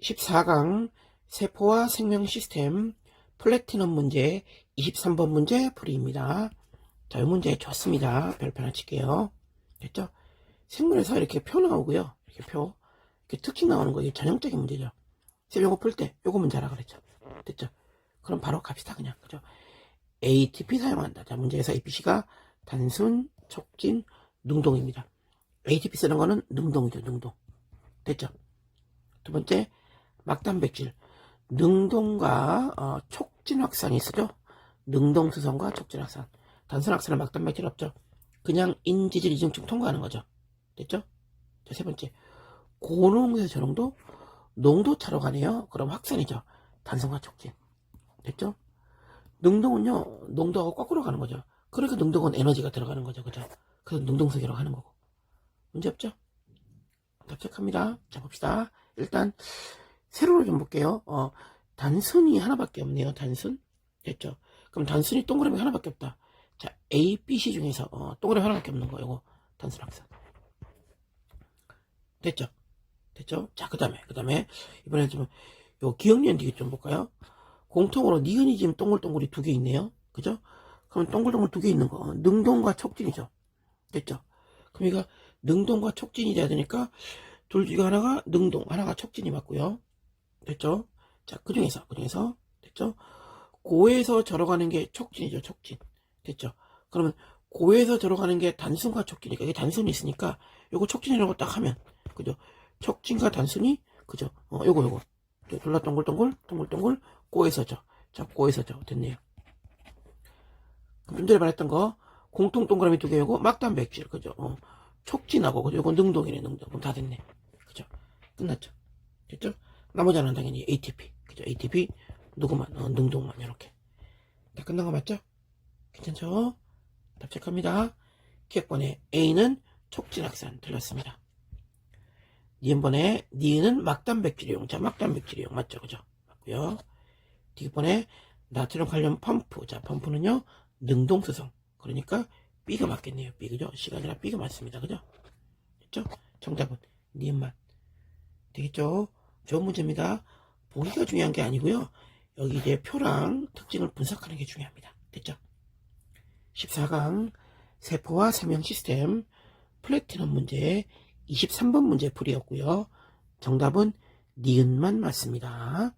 14강 세포와 생명 시스템 플래티넘 문제 23번 문제 풀이입니다. 자, 이 문제 좋습니다. 별표 하나 칠게요. 됐죠? 생물에서 이렇게 표 나오고요. 이렇게 표. 이렇게 특징 나오는 거, 이게 전형적인 문제죠. 쌤 요거 풀 때, 요거 문제 하라 그랬죠. 됐죠? 그럼 바로 갑시다, 그냥. 그죠? ATP 사용한다. 자, 문제에서 APC가 단순, 촉진, 능동입니다. ATP 쓰는 거는 능동이죠, 능동. 됐죠? 두 번째, 막단백질. 능동과 어, 촉진 확산이 있으죠? 능동 수성과 촉진 확산. 단순 확산은 막단백질 없죠? 그냥 인지질 이중증 통과하는 거죠. 됐죠? 자, 세 번째. 고농도에서 저농도 농도 차로 가네요. 그럼 확산이죠. 단순과 촉진. 됐죠? 능동은요, 농도하고 거꾸로 가는 거죠. 그러니까 능동은 에너지가 들어가는 거죠. 그죠? 그래서 능동석이라고 하는 거고. 문제 없죠? 답책합니다. 자, 봅시다. 일단, 세로로 좀 볼게요. 어, 단순이 하나밖에 없네요. 단순. 됐죠? 그럼 단순이 동그라미 하나밖에 없다. 자, A, B, C 중에서, 어, 동그라미 하나밖에 없는 거. 요거, 단순 확산. 됐죠? 됐죠? 자, 그 다음에, 그 다음에, 이번에 좀, 요 기억니은 뒤에 좀 볼까요? 공통으로 니은이 지금 동글동글이 두 개 있네요. 그죠? 그럼 동글동글 두 개 있는 거. 능동과 촉진이죠. 됐죠? 그럼 이거 능동과 촉진이 돼야 되니까 둘 중에 하나가 능동, 하나가 촉진이 맞고요. 됐죠? 자, 그 중에서, 그 중에서, 됐죠? 고에서 절어가는 게 촉진이죠, 촉진. 됐죠? 그러면 고에서 절어가는 게 단순과 촉진이니까 이게 단순이 있으니까 요거 촉진이라고 딱 하면, 그죠? 촉진과 단순이, 그죠? 어, 요거, 요거. 둘다 동글동글, 동글동글, 고에서죠. 자, 고에서죠. 됐네요. 그럼 좀 전에 말했던 거, 공통 동그라미 두 개고, 막단백질, 그죠? 어, 촉진하고, 그죠? 이건 능동이네, 능동. 그럼 다 됐네. 그죠? 끝났죠? 됐죠? 나머지 하나는 당연히 ATP. 그죠? ATP, 누구만, 어, 능동만, 이렇게. 다 끝난 거 맞죠? 괜찮죠? 답 체크합니다. 기억번에 A는 촉진확산 틀렸습니다. 니은번에 니은은 막단백질이용. 자, 막단백질이용. 맞죠? 그죠? 맞고요. D번에 나트륨 칼륨 펌프. 자, 펌프는요, 능동수성. 그러니까 B가 맞겠네요. B, 그죠? 아니라 B가 맞습니다. 그죠? 됐죠? 정답은 니은만. 되겠죠? 좋은 문제입니다. 보기가 중요한 게 아니고요. 여기 이제 표랑 특징을 분석하는 게 중요합니다. 됐죠? 14강 세포와 세명 시스템 플래티넘 문제 23번 문제 풀이였고요. 정답은 니은만 맞습니다.